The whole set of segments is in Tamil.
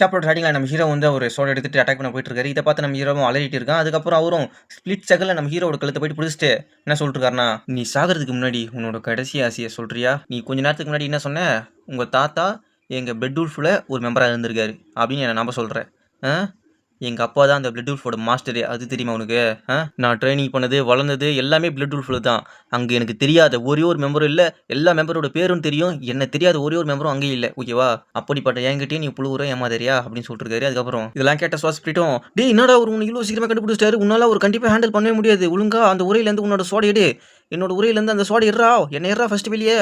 சாப்டர் ஸ்டார்டிங்கில் நம்ம ஹீரோ வந்து ஒரு சோட எடுத்துட்டு அட்டாக் பண்ண போயிட்டு இருக்காரு இதை பார்த்து நம்ம ஹீரோவும் அலறிட்டு இருக்கான். அதுக்கப்புறம் அவரும் ஸ்பிளிட் செகண்டில் நம்ம ஹீரோட கழுத்தை போயிட்டு பிடிச்சிட்டு என்ன சொல்லிட்டுருக்காருனா நீ சாகிறதுக்கு முன்னாடி உன்னோட கடைசி ஆசையை சொல்றியா? நீ கொஞ்ச நேரத்துக்கு முன்னாடி என்ன சொன்ன? உங்கள் தாத்தா எங்கள் பெட் உல்ஃபில் ஒரு மெம்பராக இருந்திருக்காரு. அப்படின்னு நான் நம்ப சொல்கிறேன் ஆ? எங்கள் அப்பா தான் அந்த பிளட் உல்ஃபோட மாஸ்டரு அது தெரியுமா உனக்கு? ஆ? நான் ட்ரைனிங் பண்ணது வளர்ந்தது எல்லாமே பிளட் உல்ஃபில் தான். அங்கே எனக்கு தெரியாத ஒரே ஒரு மெம்பரும் இல்லை. எல்லா மெம்பரோட பேரும் தெரியும். என்ன தெரியாத ஒரே ஒரு மெம்பரும் அங்கேயும் இல்லை. ஓகேவா அப்படிப்பட்ட என்கிட்டயும் நீ புழுவுற ஏமாதிரியா அப்படின்னு சொல்லிட்டுருக்காரு அதுக்கப்புறம் இதெல்லாம் கேட்ட சுவாஸ் டே டேய் என்னடா ஒரு உனக்கு இவ்வளோ சீக்கிரமாக கண்டுபிடிச்சிட்டாரு? உன்னால ஒரு கண்டிப்பாக ஹேண்டில் பண்ணவே முடியாது. ஒழுங்கா அந்த உரையிலேருந்து உன்னோட சோடை எடு. என்னோட உரையிலேருந்து அந்த சோடை இறா என்ன இறா ஃபர்ஸ்ட் வெளியே.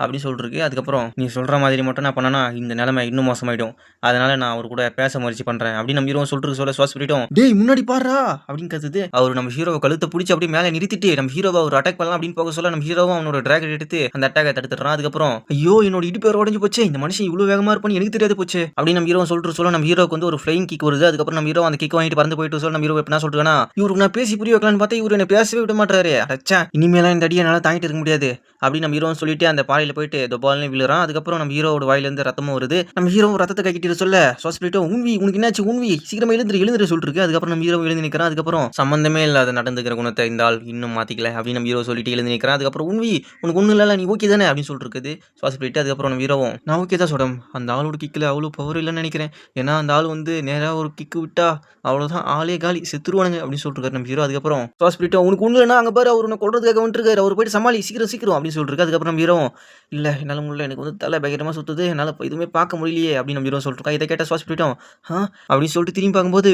அப்படின்னு சொல்லிருக்கு. அதுக்கப்புறம் நீ சொல்கிற மாதிரி மட்டும் நான் பண்ணனா இந்த நிலைமை இன்னும் மோசமாயிடும். அதனால நான் அவர் கூட பேச முயற்சி பண்ணுறேன் அப்படின்னு நம்ம ஹீரோ சொல்லிட்டு சொல்ல சுவாஸ் பண்ணிட்டோம் டேய் முன்னாடி பாடுறா அப்படின்னு கத்துது. அவர் நம்ம ஹீரோவை கழுத்தை பிடிச்சி அப்படியே மேலே நிறுத்திட்டு நம்ம ஹீரோவை அவர் அட்டாக் பண்ணலாம் அப்படின்னு போக சொல்ல நம்ம ஹீரோவும் அவனோட டிராகன் எடுத்து அந்த அட்டாக்கை தடுத்துறான் அதுக்கப்புறம் ஐயோ என்னோட இடுப்பு வேற உடஞ்சு போச்சு. இந்த மனுஷன் இவ்வளோ வேகமாக இருப்பான்னு எனக்கு தெரியாது போச்சு. அப்படின்னு நம்ம ஹீரோ சொல்லிட்டு சொல்ல நம்ம ஹீரோக்கு வந்து ஒரு ஃப்ளைங் கிக் வருது. அதுக்கப்புறம் நம்ம ஹீரோ அந்த கிக் வாங்கிட்டு பறந்து போயிட்டு சொல்ல நம்ம ஹீரோ என்ன சொல்லிட்டுனா இவருக்கு நான் பேசி புரிய வைக்கலாம்னு பார்த்தா இவரு என்ன பேசவே விட மாட்டாரு அச்சா இனிமேலாம் இந்த அடியை என்னால் தாங்கிட்டு இருக்க முடியாது. அப்படின்னு நம்ம ஹீரோ சொல்லிட்டு அந்த பாறையில் போயிட்டு தொபால்னு விழுறான். அதுக்கப்புறம் நம்ம ஹீரோவோட வாயிலேருந்து ரத்தமும் வருது. நம்ம ஹீரோ ரத்தத்தை கட்டிட்டு சொல்ல. ஹாஸ்பிட்டோ உண்வி உனக்கு என்னாச்சு? உண்வி சீக்கிரமா எழுந்துரு எழுந்துரு சொல்லிருக்கு அதுக்கப்புறம் நம்ம ஹீரோ எழுந்து நிற்கிறான் அதுக்கப்புறம் சம்மந்தமே இல்லாத நடந்துக்கிற குணத்தை இந்த ஆள் இன்னும் மாத்திக்கல அப்படின்னு நம்ம ஹீரோ சொல்லிட்டு எழுந்து நிற்கிறான் அதுக்கப்புறம் உண்வி உனக்கு ஒன்றும் இல்லை நீ ஓகே தானே? அப்படின்னு சொல்லிருக்குது இருக்குது ஹாஸ்பிட்டல் அதுக்கப்புறம் நம்ம ஹீரோவும் நான் ஓகே தான் சொல்றேன் அந்த ஆளோட கிக்கில் அவ்வளோ பவர் இல்லைன்னு நினைக்கிறேன். ஏன்னா அந்த ஆள் வந்து நேராக ஒரு கிக்கு விட்டா அவ்வளோதான் ஆளே காலி செத்துருவானுங்க அப்படின்னு சொல்லிருக்காரு நம்ம ஹீரோ. அதுக்கப்புறம் ஹாஸ்பிட்டோ உனக்கு ஒன்றும் இல்லைனா அங்கே பாரு அவர் உன்னை கொள்றதுக்காக வந்துருக்காரு அவர் போயிட்டு சமாளி சீக்கிரம் சீக்கிரம் அப்படின்னு சொல்லிருக்கு அதுக்கப்புறம் நம்ம ஹீரோ இல்லை என்னால் முடியல. எனக்கு வந்து தலை பயங்கரமாக சுற்றுது என்னால் எதுவுமே பார்க்க முடியலையே அப்படின்னு நம்ம ஹீரோ சொல்லிட்டு இதை கேட்ட சுவாஸ் ஆ? அப்படின்னு சொல்லிட்டு திரும்பி பார்க்கும்போது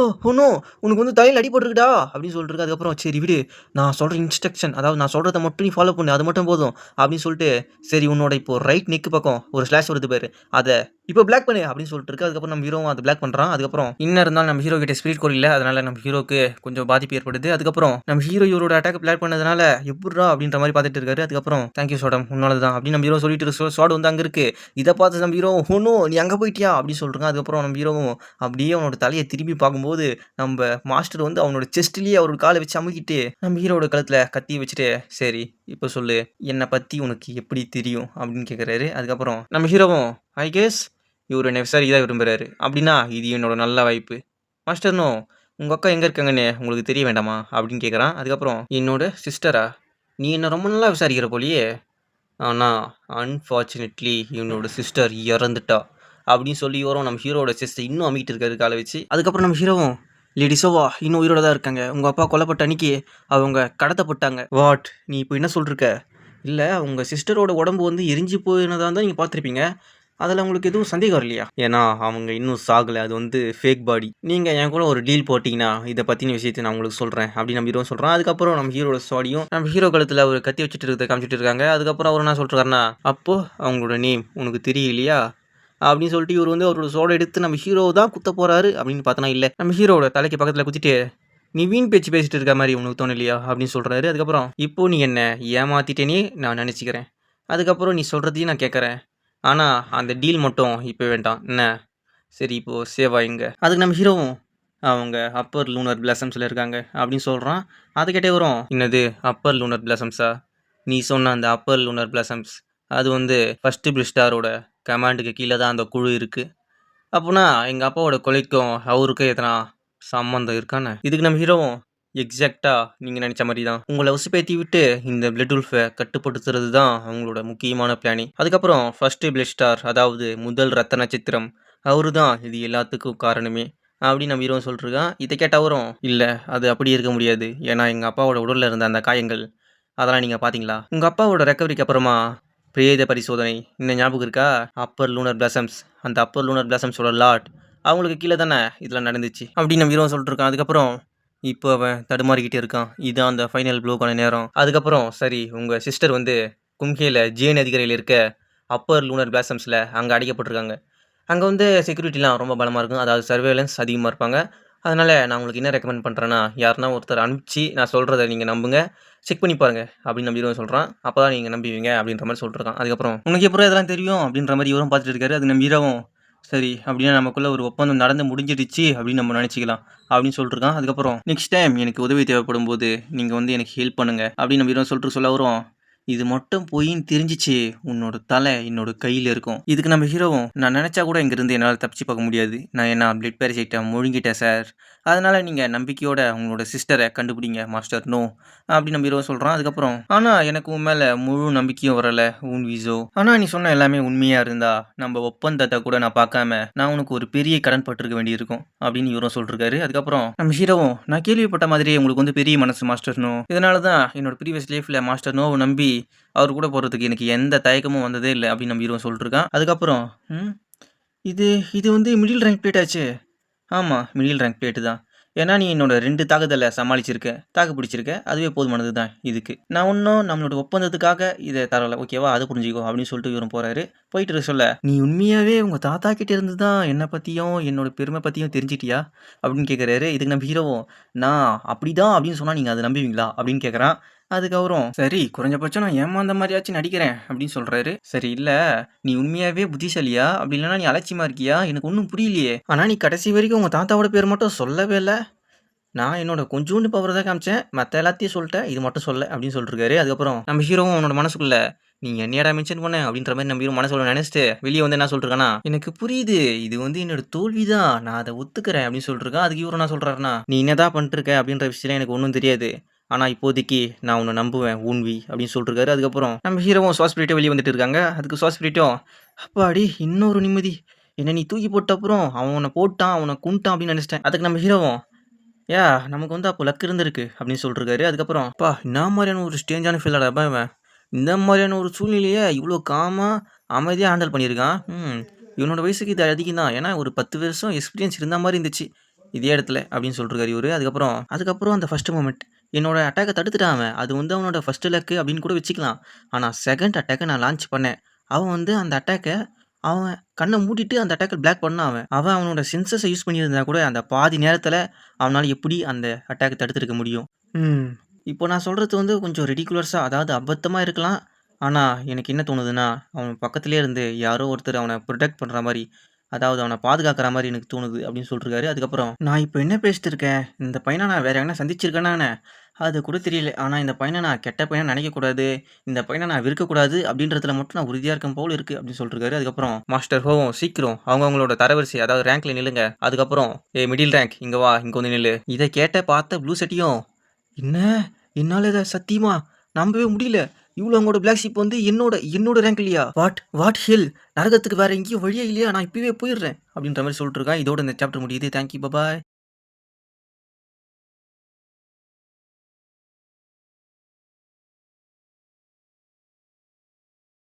ஓ oh ஒன்றும் உனக்கு வந்து தலையில் அடி போட்டுருக்குடா. அப்படின்னு சொல்லிட்டு அதுக்கப்புறம் சரி விடு. நான் சொல்கிற இன்ஸ்ட்ரக்ஷன் அதாவது நான் சொல்கிறத மட்டும் நீ ஃபாலோ பண்ணு. அது மட்டும் போதும். அப்படின்னு சொல்லிட்டு சரி உன்னோட இப்போ ரைட் நெக்கு பக்கம் ஒரு ஸ்லாஷ் வருது பேர். அதை இப்போ பிளாக் பண்ணு. அப்படின்னு சொல்லிட்டு இருக்கு. அதுக்கப்புறம் நம்ம ஹீரோவும் அதை பிளாக் பண்ணுறான் அதுக்கப்புறம் இன்னும் இருந்தாலும் நம்ம ஹீரோ கிட்ட ஸ்பீட் கோட் இல்லை. அதனால நம்ம ஹீரோக்கு கொஞ்சம் பாதிப்பு ஏற்படுது. அதுக்கப்புறம் நம்ம ஹீரோ இவரோட அட்டாக் பிளாக் பண்ணதுனால எப்படிடா? அப்படின்ற மாதிரி பார்த்துட்டு இருக்காரு. அதுக்கப்புறம் தேங்க்யூ சோடம் உன்னால தான். அப்படின்னு நம்ம ஹீரோ சொல்லிட்டு இருக்கு சோடு வந்து அங்கே இருக்கு. இதை பார்த்து நம்ம ஹீரோ ஒன்றும் oh நீ அங்கே போயிட்டியா? அப்படின்னு சொல்கிறாங்க அதுக்கப்புறம் நம்ம ஹீரோவும் அப்படியே அவனோட தலையை திரும்பி பார்க்கும்போது நம்ம மாஸ்டர் வந்து அவனோட செஸ்ட்லேயே அவரோட காலை வச்சு அமுக்கிட்டு நம்ம ஹீரோட கழுத்தில் கத்தி வச்சுட்டு சரி இப்போ சொல்லு என்னை பற்றி உனக்கு எப்படி தெரியும்? அப்படின்னு கேட்குறாரு அதுக்கப்புறம் நம்ம ஹீரோவும் ஐ கேஸ் இவர் என்னை விசாரிக்க தான் விரும்புகிறாரு அப்படின்னா இது என்னோட நல்ல வாய்ப்பு. மாஸ்டர்னோ உங்கள் அக்கா எங்கே இருக்காங்கன்னு உங்களுக்கு தெரிய வேண்டாமா? அப்படின்னு கேட்குறான் அதுக்கப்புறம் என்னோட சிஸ்டரா? நீ என்னை ரொம்ப நல்லா விசாரிக்கிற போலியே. ஆனால் அன்ஃபார்ச்சுனேட்லி இவனோட சிஸ்டர் இறந்துட்டா. அப்படின்னு சொல்லி வரும் நம்ம ஹீரோட சிஸ்டர் இன்னும் அமைக்கிட்டு இருக்காரு காலை வச்சு. அதுக்கப்புறம் நம்ம ஹீரோவும் லேடிஸோவா இன்னும் உயிரோட தான் இருக்காங்க. உங்கள் அப்பா கொல்லப்பட்ட அன்னைக்கு அவங்க கடத்தப்பட்டாங்க வாட் நீ இப்போ என்ன சொல்லிருக்க? இல்லை அவங்க சிஸ்டரோட உடம்பு வந்து எரிஞ்சு போயினதாக தான் நீங்கள் பார்த்துருப்பீங்க. அதில் உங்களுக்கு எதுவும் சந்தேகம் இல்லையா ஏன்னா அவங்க இன்னும் சாகலை. அது வந்து ஃபேக் பாடி நீங்கள் என் கூட ஒரு டீல் போட்டிங்கன்னா இதை பற்றின விஷயத்தை நான் உங்களுக்கு சொல்கிறேன் அப்படின்னு நம்ம ஹீரோ சொல்கிறேன் அதுக்கப்புறம் நம்ம ஹீரோட சாடியும் நம்ம ஹீரோ கழுத்தில் அவர் கத்தி வச்சுட்டு இருக்கிறத காமிச்சிட்டு இருக்காங்க. அதுக்கப்புறம் அவர் என்ன சொல்கிறாருன்னா அப்போது அவங்களோட நேம் உனக்கு தெரியலையா? அப்படின்னு சொல்லிட்டு இவர் வந்து அவரோட சோட எடுத்து நம்ம ஹீரோ தான் குத்த போகிறாரு அப்படின்னு பார்த்தோன்னா இல்லை நம்ம ஹீரோட தலைக்கு பக்கத்தில் குத்திட்டு நீ வீண் பேச்சு பேசிட்டு இருக்க மாதிரி உனக்கு தோணலையா அப்படின்னு சொல்கிறாரு அதுக்கப்புறம் இப்போ நீ என்ன ஏமாத்திட்டேனே நான் நினச்சிக்கிறேன். அதுக்கப்புறம் நீ சொல்கிறதையும் நான் கேட்குறேன் ஆனால் அந்த டீல் மட்டும் இப்போ வேண்டாம். என்ன? சரி இப்போது சேவா எங்கே அதுக்கு நம்ம ஹீரோவும் அவங்க அப்பர் லூனர் பிளாசம்ஸில் இருக்காங்க அப்படின்னு சொல்கிறான் அது கேட்டே வரும் என்னது அப்பர் லூனர் பிளாசம்ஸா நீ சொன்ன அந்த அப்பர் லூனர் பிளாசம்ஸ் அது வந்து ஃபஸ்ட்டு பிளிஸ்டாரோட கமாண்டுக்கு கீழே தான் அந்த குழு இருக்குது அப்போனா எங்கள் அப்பாவோட கொலைக்கும் அவருக்கும் எதனா சம்மந்தம் இருக்கானே? இதுக்கு நம்ம ஹீரோவும் எக்ஸாக்டாக நீங்கள் நினச்ச மாதிரி தான் உங்களை உசுப்பேத்தி விட்டு இந்த பிளட் உல்ஃபை கட்டுப்படுத்துறது தான் அவங்களோட முக்கியமான பிளானிங் அதுக்கப்புறம் ஃபஸ்ட்டு பிளட் ஸ்டார் அதாவது முதல் ரத்த நட்சத்திரம் அவரு தான் இது எல்லாத்துக்கும் காரணமே. அப்படின்னு நம்ம ஹீரோ சொல்லிருக்கான் இதை கேட்டவரும் இல்லை அது அப்படி இருக்க முடியாது. ஏன்னா எங்கள் அப்பாவோட உடலில் இருந்த அந்த காயங்கள் அதெல்லாம் நீங்கள் பார்த்தீங்களா? உங்கள் அப்பாவோட ரெக்கவரிக்கு அப்புறமா பிரேத பரிசோதனை. இன்னும் ஞாபகம் இருக்கா? அப்பர் லூனர் பிளாசம்ஸ் அந்த அப்பர் லூனர் பிளாசம்ஸோட லாட் அவங்களுக்கு கீழே தானே இதெல்லாம் நடந்துச்சு? அப்படின்னு நம்ம ஹீரோ சொல்லிட்டு இருக்கான். அதுக்கப்புறம் இப்போ அவன் தடுமாறிக்கிட்டே இருக்கான். இதுதான் அந்த ஃபைனல் ப்ளோக்கான நேரம். அதுக்கப்புறம் சரி உங்கள் சிஸ்டர் வந்து கும்கேயில் ஜேன் அதிகாரியில் இருக்க அப்பர் லூனர் பிளாசம்ஸில் அங்கே அடைக்கப்பட்டிருக்காங்க. அங்கே வந்து செக்யூரிட்டிலாம் ரொம்ப பலமாக இருக்கும். அதாவது சர்வேலன்ஸ் அதிகமாக இருப்பாங்க. அதனால் நான் உங்களுக்கு என்ன ரெக்கமெண்ட் பண்ணுறேன்னா யாருன்னா ஒருத்தர் அனுப்பிச்சு நான் சொல்கிறத நீங்கள் நம்புங்க. செக் பண்ணி பாருங்க அப்படின்னு நம்பி சொல்கிறான் அப்போ தான் நீங்கள் நம்புவீங்க அப்படின்ற மாதிரி சொல்லிருக்கான் அதுக்கப்புறம் உனக்கு எப்போ இதெல்லாம் தெரியும்? அப்படின்ற மாதிரி இவரும் பார்த்துட்டு இருக்காரு. அது நம்ம ஹீரோவும் சரி அப்படின்னா நமக்குள்ள ஒரு ஒப்பந்தம் நடந்து முடிஞ்சிடுச்சு அப்படின்னு நம்ம நினச்சிக்கலாம் அப்படின்னு சொல்லிட்டுருக்கான் அதுக்கப்புறம் நெக்ஸ்ட் டைம் எனக்கு உதவி தேவைப்படும் போது நீங்கள் வந்து எனக்கு ஹெல்ப் பண்ணுங்க. அப்படின்னு நம்ம சொல்லிட்டு சொல்ல வரும். இது மட்டும் பொய்ன்னு தெரிஞ்சிச்சு. உன்னோட தலை என்னோட கையில் இருக்கும். இதுக்கு நம்ம ஹீரோவும் நான் நினச்சா கூட இங்கேருந்து என்னால் தப்பிச்சு பார்க்க முடியாது. நான் என்ன பிளட் பேரசைட்டை முழுங்கிட்டேன் சார் அதனால் நீங்கள் நம்பிக்கையோட உங்களோட சிஸ்டரை கண்டுபிடிங்க மாஸ்டர் நோ அப்படி நம்ம ஹீரோ சொல்கிறான் அதுக்கப்புறம் ஆனால் எனக்கு உன் மேலே முழு நம்பிக்கையும் வரலை உன் வீசோ ஆனால் நீ சொன்ன எல்லாமே உண்மையாக இருந்தா நம்ம ஒப்பந்தத்தை கூட நான் பார்க்காம நான் உனக்கு ஒரு பெரிய கடன் பட்டிருக்க வேண்டியிருக்கும் அப்படின்னு இவரும் சொல்லிருக்காரு. அதுக்கப்புறம் நம்ம ஹீரோவும் நான் கேள்விப்பட்ட மாதிரியே உங்களுக்கு வந்து பெரிய மனசு மாஸ்டர் நோ இதனால தான் என்னோட ப்ரீவியஸ் லைஃப்பில் மாஸ்டர் நோவை நம்பி அவர் கூட போகிறதுக்கு எனக்கு எந்த தயக்கமும் வந்ததே இல்லை அப்படின்னு நம்ம ஹீரோ சொல்லிருக்கான் அதுக்கப்புறம் ம் இது இது வந்து மிடில் ரேங்க் பிளேட் ஆச்சு. ஆமாம் மிடில் ரேங்க் பிளேட்டு தான். ஏன்னா நீ என்னோட ரெண்டு தாக்குதலை சமாளிச்சிருக்க தாக்கு பிடிச்சிருக்க அதுவே போதுமானது தான் இதுக்கு. நான் இன்னும் நம்மளோட ஒப்பந்தத்துக்காக இதை தரல. ஓகேவா அதை புரிஞ்சுக்கோ அப்படின்னு சொல்லிட்டு இவரும் போகிறாரு போயிட்டு இருக்க சொல்ல நீ உண்மையாகவே உங்கள் தாத்தா கிட்ட இருந்து தான் என்னை பற்றியும் என்னோட பெருமை பற்றியும் தெரிஞ்சிட்டியா? அப்படின்னு கேட்குறாரு இதுக்கு நம்ம ஹீரோவும் நான் அப்படிதான் அப்படின்னு சொன்னால் நீங்கள் அதை நம்புவீங்களா? அப்படின்னு கேட்குறான் அதுக்கப்புறம் சரி குறைஞ்சபட்சம் நான் ஏமாந்த மாதிரியாச்சும் நடிக்கிறேன் அப்படின்னு சொல்கிறாரு சரி இல்லை நீ உண்மையாகவே புத்திசாலியா? அப்படி இல்லைனா நீ அலட்சியமாக இருக்கியா? எனக்கு ஒன்றும் புரியலையே. ஆனால் நீ கடைசி வரைக்கும் உங்கள் தாத்தாவோட பேர் மட்டும் சொல்லவே இல்லை. நான் என்னோட கொஞ்சோண்டு பவர் தான் காமிச்சேன். மற்ற எல்லாத்தையும் சொல்லிட்டேன். இது மட்டும் சொல்ல அப்படின்னு சொல்லிருக்காரு. அதுக்கப்புறம் நம்ம ஹீரோவும் அவனோட மனசுக்குள்ள நீ என்னையடா மென்ஷன் பண்ண? அப்படின்ற மாதிரி நம்ம மனசோட மனசுல நினைச்சிட்டு வெளியே வந்து என்ன சொல்லிருக்கானா எனக்கு புரியுது. இது வந்து என்னோட தோல்வி தான் நான் அதை ஒத்துக்கிறேன் அப்படின்னு சொல்லிருக்கேன் அதுக்கு இவரும் என்ன சொல்றாருன்னா நீ என்னதான் பண்ணிட்டு இருக்க? அப்படின்ற விஷயம் எனக்கு ஒன்றும் தெரியாது. ஆனால் இப்போதைக்கு நான் உன்னை நம்புவேன் ஊன்வி அப்படின்னு சொல்லிருக்காரு. அதுக்கப்புறம் நம்ம ஹீரோவும் சுவாஸ்பிரிட்டோ வெளியே வந்துட்டு இருக்காங்க. அதுக்கு சுவாஸ்பிரிட்டோ அப்பாடி இன்னொரு நிம்மதி. என்ன நீ தூக்கி போட்ட அப்புறம் அவன் உன்னை போட்டான் அவனை குண்டான் அப்படின்னு நினச்சிட்டேன். அதுக்கு நம்ம ஹீரோவும் ஏ நமக்கு வந்து அப்போ லக் இருந்திருக்கு அப்படின்னு சொல்லிருக்காரு. அதுக்கப்புறம் அப்பா என்ன மாதிரியான ஒரு ஸ்டேஞ்சான ஃபீல் இவன் இந்த மாதிரியான ஒரு சூழ்நிலையை இவ்வளோ காமாக அமைதியாக ஹேண்டில் பண்ணியிருக்கான். ம் இவனோட வயசுக்கு இது அதிகம் தான். ஏன்னா ஒரு பத்து வருஷம் எக்ஸ்பீரியன்ஸ் இருந்த மாதிரி இருந்துச்சு இதே இடத்துல அப்படின்னு சொல்லிருக்காரு இவரு. அதுக்கப்புறம் அதுக்கப்புறம் அந்த ஃபஸ்ட்டு மூமெண்ட் என்னோட அட்டாக்கை தடுத்துட்டான் அவன். அது வந்து அவனோட ஃபர்ஸ்ட் லக்கு அப்படின்னு கூட வச்சுக்கலாம். ஆனால் செகண்ட் அட்டாக்கை நான் லான்ச் பண்ணேன். அவன் வந்து அந்த அட்டாக்கை அவன் கண்ணை மூடிட்டு அந்த அட்டாக்கை பிளாக் பண்ணான் அவன். அவன் அவனோட சென்சஸை யூஸ் பண்ணியிருந்தா கூட அந்த பாதி நேரத்தில் அவனால் எப்படி அந்த அட்டாக்கை தடுத்துருக்க முடியும்? இப்போ நான் சொல்கிறது வந்து கொஞ்சம் ரெடிகுலர்ஸாக அதாவது அபத்தமாக இருக்கலாம். ஆனால் எனக்கு என்ன தோணுதுன்னா அவன் பக்கத்துலேயே இருந்து யாரோ ஒருத்தர் அவனை ப்ரொடெக்ட் பண்ணுற மாதிரி அதாவது அவனை பாதுகாக்கிற மாதிரி எனக்கு தோணுது அப்படின்னு சொல்லிருக்காரு. அதுக்கப்புறம் நான் இப்போ என்ன பேசிட்டு இருக்கேன்? இந்த பையனை நான் வேற எங்கன்னா சந்திச்சிருக்கேனானே அது கூட தெரியல. ஆனால் இந்த பையனை நான் கெட்ட பையனை நினைக்கக்கூடாது. இந்த பையனை நான் விற்கக்கூடாது அப்படின்றதுல மட்டும் நான் உறுதியாக இருக்கும் போல் இருக்குது அப்படின்னு சொல்லிருக்காரு. அதுக்கப்புறம் மாஸ்டர் ஹோவும் சீக்கிரம் அவங்க அவங்களோட தரவரிசை அதாவது ரேங்க்ல நில்லுங்க. அதுக்கப்புறம் ஏ மிடில் ரேங்க் இங்கே வா இங்கே வந்து நில்லு. இதை கேட்ட பார்த்த ப்ளூ செட்டியும் என்ன? என்னால் இதை சத்தியமா? நம்பவே முடியல. இவ்வளோ அவங்களோட பிளாக் ஷிப் வந்து என்னோட என்னோட ரேங்க் இல்லையா? வாட் வாட் ஹில் நரகத்துக்கு வேற எங்கேயும் வழியே இல்லையா? நான் இப்பவே போயிடுறேன். அப்படின்ற மாதிரி சொல்லிட்டு இருக்கான். இதோட இந்த சாப்டர் முடியுது. Thank you bye bye